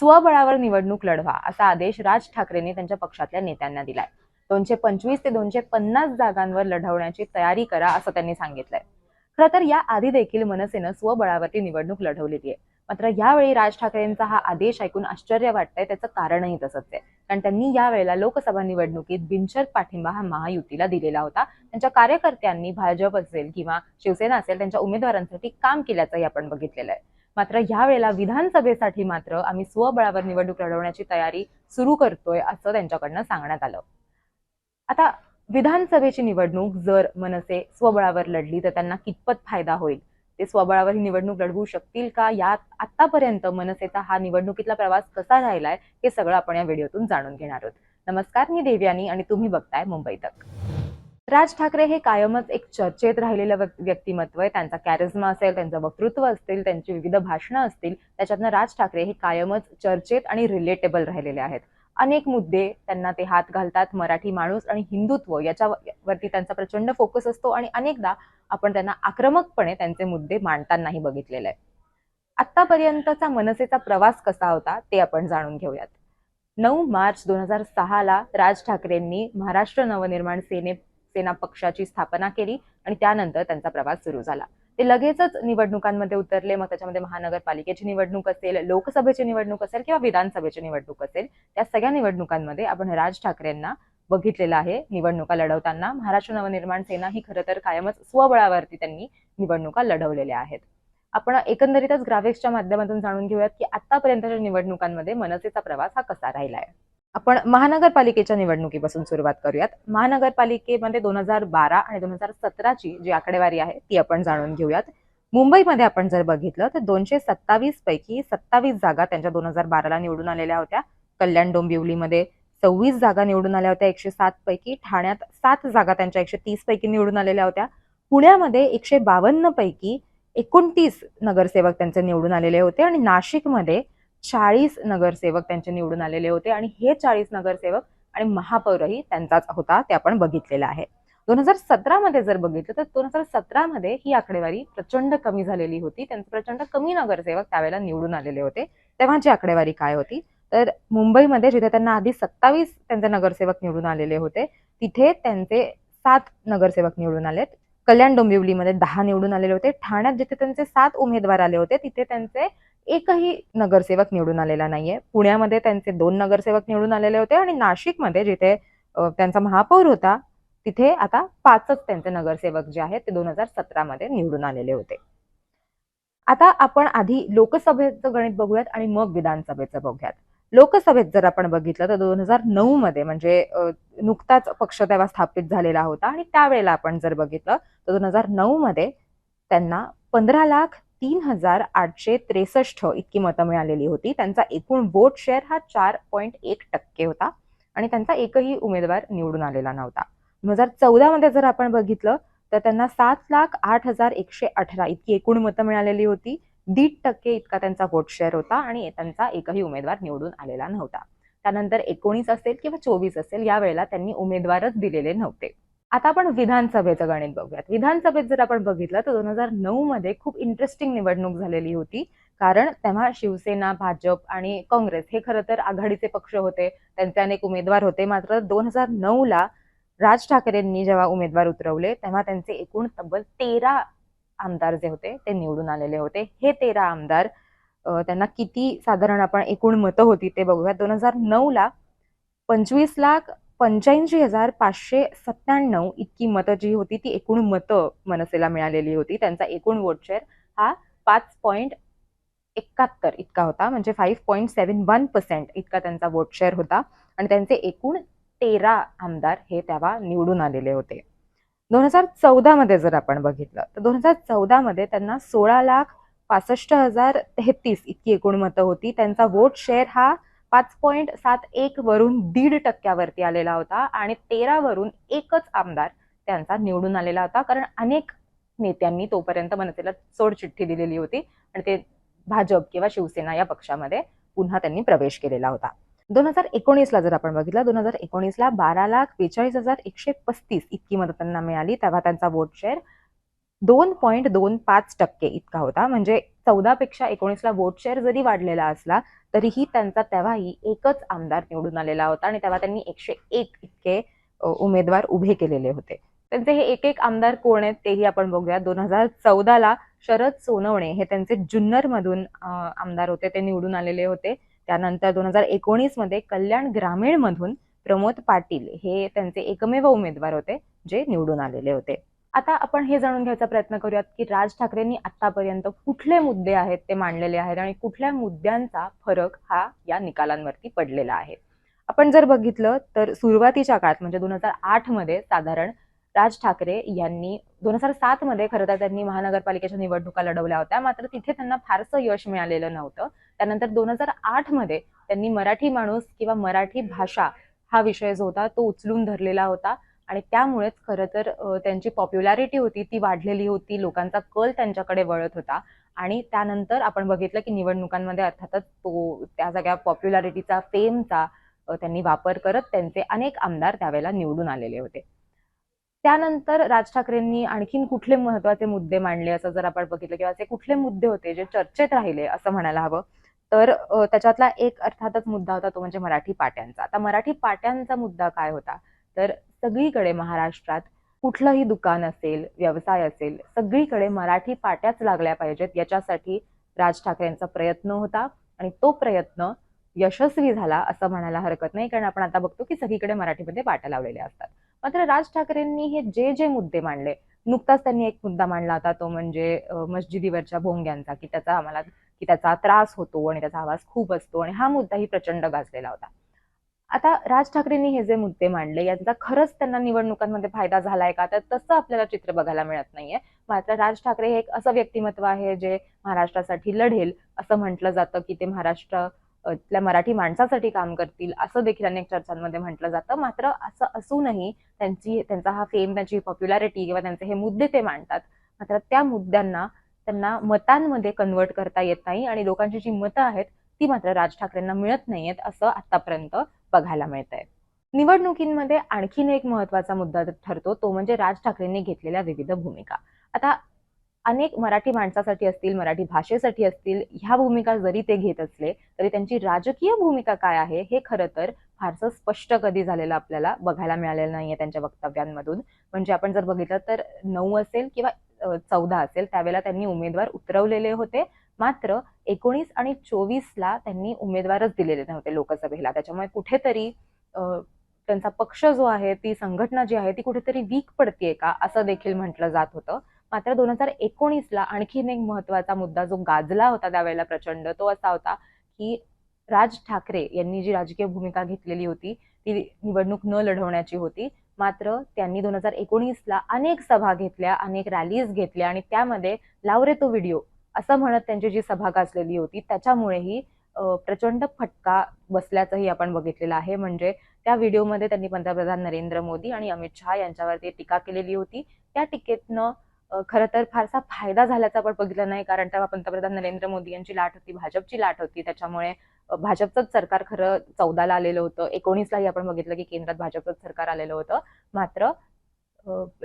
स्वबळावर निवडणूक लढवा असा आदेश राज ठाकरेंनी त्यांच्या पक्षातल्या नेत्यांना दिलाय. दोनशे पंचवीस ते दोनशे पन्नास जागांवर लढवण्याची तयारी करा असं त्यांनी सांगितलंय. खरं तर या आधी देखील मनसेनं स्वबळावरती निवडणूक लढवलेली आहे मात्र यावेळी राज ठाकरेंचा हा आदेश ऐकून आश्चर्य वाटतंय त्याचं कारणही तसंच आहे. कारण त्यांनी यावेळेला लोकसभा निवडणुकीत बिनशर्त पाठिंबा हा महायुतीला दिलेला होता. त्यांच्या कार्यकर्त्यांनी भाजप असेल किंवा शिवसेना असेल त्यांच्या उमेदवारांसाठी काम केल्याचंही आपण बघितलेलं आहे. मात्र यावेळेला विधानसभेसाठी मात्र आम्ही स्वबळावर निवडणूक लढवण्याची तयारी सुरू करतोय असं त्यांच्याकडनं सांगण्यात आलं. आता विधानसभेची निवडणूक जर मनसे स्वबळावर लढली तर त्यांना कितपत फायदा होईल? ते स्वबळावर ही निवडणूक लढवू शकतील का? यात आतापर्यंत मनसेचा हा निवडणुकीतला प्रवास कसा राहिलाय हे सगळं आपण या व्हिडिओतून जाणून घेणार आहोत. नमस्कार मी देवयानी आणि तुम्ही बघताय मुंबई तक. राज ठाकरे हे कायमच एक चर्चेत राहिलेलं व्यक्तिमत्व आहे. त्यांचा कॅरिझमा असेल त्यांचं वक्तृत्व असतील त्यांची विविध भाषणं असतील त्याच्यातनं राज ठाकरे हे कायमच चर्चेत आणि रिलेटेबल राहिलेले आहेत. अनेक मुद्दे त्यांना ते हात घालतात मराठी माणूस आणि हिंदुत्व याच्यावरती त्यांचा प्रचंड फोकस असतो आणि अनेकदा आपण त्यांना आक्रमकपणे त्यांचे मुद्दे मांडतानाही बघितलेले आहे. आतापर्यंतचा मनसेचा प्रवास कसा होता ते आपण जाणून घेऊयात. नऊ मार्च दोन हजार सहाला राज ठाकरेंनी महाराष्ट्र नवनिर्माण सेने सेना पक्षाची स्थापना केली आणि त्यानंतर त्यांचा प्रवास सुरू झाला. ते लगेचच निवडणुकांमध्ये उतरले मग त्याच्यामध्ये महानगरपालिकेची निवडणूक असेल लोकसभेची निवडणूक असेल किंवा विधानसभेची निवडणूक असेल त्या सगळ्या निवडणुकांमध्ये आपण राज ठाकरेंना बघितलेलं आहे निवडणुका लढवताना. महाराष्ट्र नवनिर्माण सेना ही खरं तर कायमच स्वबळावरती त्यांनी निवडणुका लढवलेल्या आहेत. आपण एकंदरीतच ग्राफिक्सच्या माध्यमातून जाणून घेऊयात की आतापर्यंतच्या निवडणुकांमध्ये मनसेचा प्रवास हा कसा राहिलाय. आपण महानगरपालिकेच्या निवडणुकीपासून सुरुवात करूयात. महानगरपालिकेमध्ये दोन हजार बारा आणि दोन हजार सतराची जी आकडेवारी आहे ती आपण जाणून घेऊयात. मुंबईमध्ये आपण जर बघितलं तर दोनशे सत्तावीस पैकी सत्तावीस जागा त्यांच्या दोन हजार बाराला निवडून आलेल्या होत्या. कल्याण डोंबिवलीमध्ये सव्वीस जागा निवडून आल्या होत्या एकशे सात पैकी ठाण्यात सात जागा त्यांच्या एकशे तीस पैकी निवडून आलेल्या होत्या. पुण्यामध्ये एकशे बावन्न पैकी एकोणतीस नगरसेवक त्यांचे निवडून आलेले होते आणि नाशिकमध्ये चाळीस नगरसेवक त्यांचे निवडून आलेले होते आणि हे चाळीस नगरसेवक आणि महापौरही त्यांचाच होता ते आपण बघितलेलं आहे. दोन हजार सतरामध्ये जर बघितलं तर दोन हजार सतरामध्ये ही आकडेवारी प्रचंड कमी झालेली होती. त्यांचे प्रचंड कमी नगरसेवक त्यावेळेला निवडून आलेले होते. तेव्हाची आकडेवारी काय होती? तर मुंबईमध्ये जिथे त्यांना आधी सत्तावीस त्यांचे नगरसेवक निवडून आलेले होते तिथे त्यांचे सात नगरसेवक निवडून आलेत. कल्याण डोंबिवलीमध्ये दहा निवडून आलेले होते. ठाण्यात जिथे त्यांचे सात उमेदवार आले होते तिथे त्यांचे एकही नगरसेवक निवडून आलेला नाहीये. पुण्यामध्ये त्यांचे दोन नगरसेवक निवडून आलेले होते आणि नाशिकमध्ये जिथे त्यांचा महापौर होता तिथे आता पाचच त्यांचे नगरसेवक जे आहेत ते दोन हजार सतरामध्ये निवडून आलेले होते. आता आपण आधी लोकसभेचं गणित बघूयात आणि मग विधानसभेचं बघूयात. लोकसभेत जर आपण बघितलं तर दोन हजार नऊ मध्ये म्हणजे नुकताच पक्ष तेव्हा स्थापित झालेला होता आणि त्यावेळेला आपण जर बघितलं तर दोन हजार नऊ मध्ये त्यांना पंधरा लाख तीन हजार आठशे त्रेसष्ट इतकी मतं मिळालेली होती. त्यांचा एकूण वोट शेअर हा चार पॉईंट एक टक्के होता आणि त्यांचा एकही उमेदवार निवडून आलेला नव्हता. दोन हजार चौदा मध्ये जर आपण बघितलं तर त्यांना सात लाख आठ हजार एकशे अठरा इतकी एकूण मतं मिळालेली होती. दीड टक्के इतका त्यांचा वोट शेअर होता आणि त्यांचा एकही उमेदवार निवडून आलेला नव्हता. त्यानंतर एकोणीस असेल किंवा चोवीस असेल यावेळेला त्यांनी उमेदवारच दिलेले नव्हते. आता आपण विधानसभेचं गणित बघूयात. विधानसभेत जर आपण बघितलं तर दोन हजार नऊ मध्ये खूप इंटरेस्टिंग निवडणूक झालेली होती. कारण तेव्हा शिवसेना भाजप आणि काँग्रेस हे खरं तर आघाडीचे पक्ष होते. त्यांचे अनेक उमेदवार होते. मात्र दोन हजार नऊ ला राज ठाकरेंनी जेव्हा उमेदवार उतरवले तेव्हा त्यांचे एकूण तब्बल तेरा आमदार जे होते ते निवडून आलेले होते. हे तेरा आमदार त्यांना किती साधारण आपण एकूण मतं होती ते बघूया दोन हजार नऊ ला पंचवीस लाख पंच्याऐंशी हजार पाचशे सत्त्याण्णव इतकी मतं जी होती ती एकूण मतं मनसेला मिळालेली होती. त्यांचा एकूण वोट शेअर हा पाच पॉईंट एकाहत्तर इतका होता म्हणजे five point seven one percent इतका त्यांचा वोट शेअर होता. आणि त्यांचे एकूण तेरा आमदार हे तेव्हा निवडून आलेले होते. दोन हजार चौदा मध्ये जर आपण बघितलं तर दोन हजार चौदा मध्ये त्यांना सोळा लाख पासष्ट हजार तेहतीस इतकी एकूण मतं होती. त्यांचा वोट शेअर हा पाच पॉईंट सात एक वरून दीड टक्क्यावरती आलेला होता आणि तेरा वरून एकच आमदार त्यांचा निवडून आलेला होता. कारण अनेक नेत्यांनी तोपर्यंत मनसेला सोडचिठ्ठी दिलेली होती आणि ते भाजप किंवा शिवसेना या पक्षामध्ये पुन्हा त्यांनी प्रवेश केलेला होता. दोन हजार एकोणीसला जर आपण बघितलं दोन हजार एकोणीसला बारा लाख बेचाळीस हजार एकशे पस्तीस इतकी मदत त्यांना मिळाली. तेव्हा त्यांचा वोट शेअर दोन पॉईंट दोन पाच टक्के इतका होता. म्हणजे चौदापेक्षा एकोणीसला वोट शेअर जरी वाढलेला असला तरीही त्यांचा तेव्हाही एकच आमदार निवडून आलेला होता आणि तेव्हा त्यांनी एकशे एक इतके उमेदवार उभे केलेले होते. त्यांचे हे एक एक आमदार कोण आहेत तेही आपण बघूया. दोन हजार चौदाला शरद सोनवणे हे त्यांचे जुन्नर मधून आमदार होते. ते निवडून आलेले होते. त्यानंतर दोन हजार एकोणीसमध्ये कल्याण ग्रामीण मधून प्रमोद पाटील हे त्यांचे एकमेव उमेदवार होते जे निवडून आलेले होते. आता आपण हे जाणून घ्यायचा प्रयत्न करूयात की राज ठाकरेंनी आतापर्यंत कुठले मुद्दे आहेत ते मांडलेले आहेत आणि कुठल्या मुद्द्यांचा फरक हा या निकालांवरती पडलेला आहे. आपण जर बघितलं तर सुरुवातीच्या काळात म्हणजे दोन हजार आठमध्ये साधारण राज ठाकरे यांनी दोन हजार सात मध्ये खरं तर त्यांनी महानगरपालिकेच्या निवडणुका लढवल्या होत्या मात्र तिथे त्यांना फारसं यश मिळालेलं नव्हतं. त्यानंतर दोन हजार आठमध्ये त्यांनी मराठी माणूस किंवा मराठी भाषा हा विषय जो होता तो उचलून धरलेला होता. आणि त्यामुळेच खरं तर त्यांची पॉप्युलॅरिटी होती ती वाढलेली होती लोकांचा कल त्यांच्याकडे वळत होता. आणि त्यानंतर आपण बघितलं की निवडणुकांमध्ये अर्थातच तो त्या सगळ्या पॉप्युलॅरिटीचा फेमचा त्यांनी वापर करत त्यांचे अनेक आमदार त्यावेळेला निवडून आलेले होते. त्यानंतर राज ठाकरेंनी आणखीन कुठले महत्त्वाचे मुद्दे मांडले असं जर आपण बघितलं किंवा असे कुठले मुद्दे होते जे चर्चेत राहिले असं म्हणायला हवं तर त्याच्यातला एक अर्थातच मुद्दा होता तो म्हणजे मराठी पाट्यांचा. आता मराठी पाट्यांचा मुद्दा काय होता? तर सगळीकडे महाराष्ट्रात कुठलंही दुकान असेल व्यवसाय असेल सगळीकडे मराठी पाट्याच लागल्या पाहिजेत. याच्यासाठी राज ठाकरेंचा प्रयत्न होता आणि तो प्रयत्न यशस्वी झाला असं म्हणायला हरकत नाही. कारण आपण आता बघतो की सगळीकडे मराठीमध्ये पाट्या लावलेल्या असतात. मात्र राज ठाकरेंनी हे जे जे मुद्दे मांडले नुकताच त्यांनी एक मुद्दा मांडला होता तो म्हणजे मस्जिदीवरच्या भोंग्यांचा की त्याचा आम्हाला की त्याचा त्रास होतो आणि त्याचा आवाज खूप असतो. आणि हा मुद्दाही प्रचंड गाजलेला होता. आता राज ठाकरेंनी हे जे मुद्दे मांडले यांचा खरंच त्यांना निवडणुकांमध्ये फायदा झालाय का? तर तसं आपल्याला चित्र बघायला मिळत नाहीये. मात्र राज ठाकरे हे एक असं व्यक्तिमत्व आहे जे महाराष्ट्रासाठी लढेल असं म्हटलं जातं की ते महाराष्ट्र अ, मराठी माणसासाठी काम करतील असं देखील अनेक चर्चांमध्ये म्हटलं जातं. मात्र असं असूनही त्यांची त्यांचा हा फेम त्यांची पॉप्युलॅरिटी किंवा त्यांचे हे मुद्दे ते मांडतात. मात्र त्या मुद्द्यांना त्यांना मतांमध्ये कन्वर्ट करता येत नाही आणि लोकांची जी मतं आहेत ती मात्र राज ठाकरेंना मिळत नाहीयेत असं आतापर्यंत बघायला मिळत आहे निवडणुकींमध्ये आणखीन एक महत्त्वाचा मुद्दा ठरतो तो म्हणजे राज ठाकरेंनी घेतलेल्या विविध भूमिका. आता अनेक मराठी माणसासाठी असतील मराठी भाषेसाठी असतील ह्या भूमिका जरी ते घेत असले तरी त्यांची राजकीय भूमिका काय आहे हे खरं तर फारसं स्पष्ट कधी झालेलं आपल्याला बघायला मिळालेलं नाहीये त्यांच्या वक्तव्यांमधून. म्हणजे आपण जर बघितलं तर नऊ असेल किंवा चौदा असेल त्यावेळेला त्यांनी उमेदवार उतरवलेले होते. मात्र एकोणीस आणि चोवीसला त्यांनी उमेदवारच दिलेले नव्हते लोकसभेला. त्याच्यामुळे कुठेतरी त्यांचा पक्ष जो आहे ती संघटना जी आहे ती कुठेतरी वीक पडतीये का असं देखील म्हटलं जात होतं. मात्र दोन हजार एकोणीसला आणखीन एक महत्त्वाचा मुद्दा जो गाजला होता त्यावेळेला प्रचंड तो असा होता की राज ठाकरे यांनी जी राजकीय भूमिका घेतलेली होती ती निवडणूक न लढवण्याची होती. मात्र त्यांनी दोन हजार एकोणीसला अनेक सभा घेतल्या अनेक रॅलीज घेतल्या आणि त्यामध्ये लावरे तो व्हिडिओ असं म्हणत त्यांची जी सभा गाजलेली होती त्याच्यामुळेही प्रचंड फटका बसल्याचंही आपण बघितलेलं आहे. म्हणजे त्या व्हिडिओमध्ये त्यांनी पंतप्रधान नरेंद्र मोदी आणि अमित शहा यांच्यावरती टीका केलेली होती. त्या टीकेतनं खरं तर फारसा फायदा झाल्याचं आपण बघितलं नाही कारण तेव्हा पंतप्रधान नरेंद्र मोदी यांची लाट होती भाजपची लाट होती. त्याच्यामुळे भाजपचंच सरकार खरं चौदाला आलेलं होतं. एकोणीसलाही आपण बघितलं की केंद्रात भाजपचंच सरकार आलेलं होतं. मात्र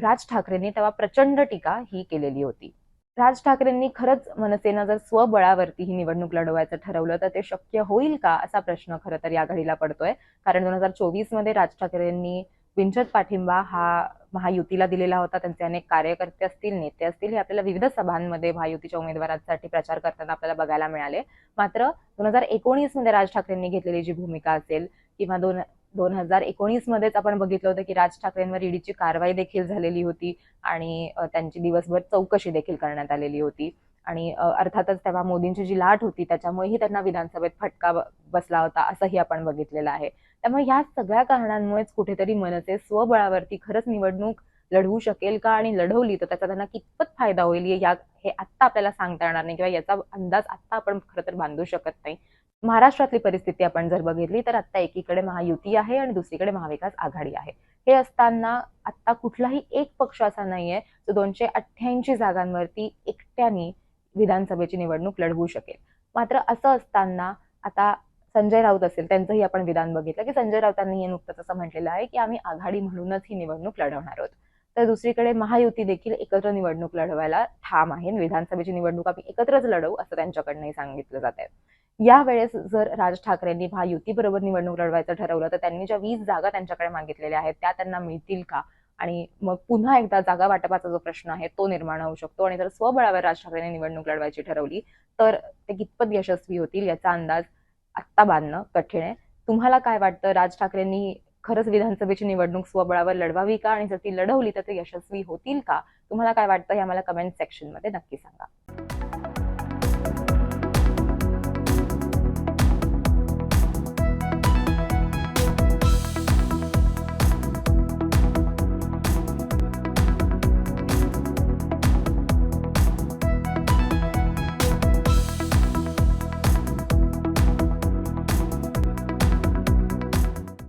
राज ठाकरेंनी तेव्हा प्रचंड टीका ही केलेली होती. राज ठाकरेंनी खरंच मनसेनं जर स्वबळावरती ही निवडणूक लढवायचं ठरवलं तर ते शक्य होईल का असा प्रश्न खरं तर या घडीला पडतोय. कारण दोन हजार चोवीसमध्ये राज ठाकरेंनी विंचत पाठिंबा हा महायुतीला दिलेला होता. त्यांचे अनेक कार्यकर्ते असतील नेते असतील हे आपल्याला विविध सभांमध्ये महायुतीच्या उमेदवारांसाठी प्रचार करताना आपल्याला बघायला मिळाले. मात्र दोन हजार एकोणीसमध्ये राज ठाकरेंनी घेतलेली जी भूमिका असेल किंवा दोन दोन हजार एकोणीस मध्येच आपण बघितलं होतं की राज ठाकरेंवर ईडीची कारवाई देखील झालेली होती आणि त्यांची दिवसभर चौकशी देखील करण्यात आलेली होती. आणि अर्थातच तेव्हा मोदींची जी लाट होती त्याच्यामुळेही त्यांना विधानसभेत फटका बसला होता असंही आपण बघितलेलं आहे. त्यामुळे ह्या सगळ्या कारणांमुळेच कुठेतरी मनसे स्वबळावरती खरंच निवडणूक लढवू शकेल का आणि लढवली तर त्याचा त्यांना कितपत फायदा होईल या हे आत्ता आपल्याला सांगता येणार नाही किंवा याचा अंदाज आत्ता आपण खरं तर बांधू शकत नाही. महाराष्ट्रातली परिस्थिती आपण जर बघितली तर आता एकीकडे महायुती आहे आणि दुसरीकडे महाविकास आघाडी आहे. हे असताना आता कुठलाही एक पक्ष असा नाहीये जो दोनशे अठ्ठ्याऐंशी जागांवरती एकट्याने विधानसभेची निवडणूक लढवू शकेल. मात्र असं असताना आता संजय राऊत असेल त्यांचंही आपण विधान बघितलं की संजय राऊतांनी हे नुकतंच असं म्हटलेलं आहे की आम्ही आघाडी म्हणूनच ही निवडणूक लढवणार आहोत. तर दुसरीकडे महायुती देखील एकत्र निवडणूक लढवायला ठाम आहे विधानसभेची निवडणूक आम्ही एकत्रच लढवू असं त्यांच्याकडनंही सांगितलं जात आहे यावेळेस जर राज ठाकरेंनी महायुतीबरोबर निवडणूक लढवायचं ठरवलं तर त्यांनी ज्या वीस जागा त्यांच्याकडे मागितलेल्या आहेत त्या त्यांना मिळतील का? आणि मग पुन्हा एकदा जागा वाटपाचा जो प्रश्न आहे तो निर्माण होऊ शकतो. आणि जर स्वबळावर राज ठाकरेंनी निवडणूक लढवायची ठरवली तर ते कितपत यशस्वी होतील याचा अंदाज आत्ता बांधणं कठीण आहे. तुम्हाला काय वाटतं? राज ठाकरेंनी खरंच विधानसभेची निवडणूक स्वबळावर लढवावी का? आणि जर ती लढवली तर ते यशस्वी होतील का? तुम्हाला काय वाटतं? हे आम्हाला कमेंट सेक्शनमध्ये नक्की सांगा.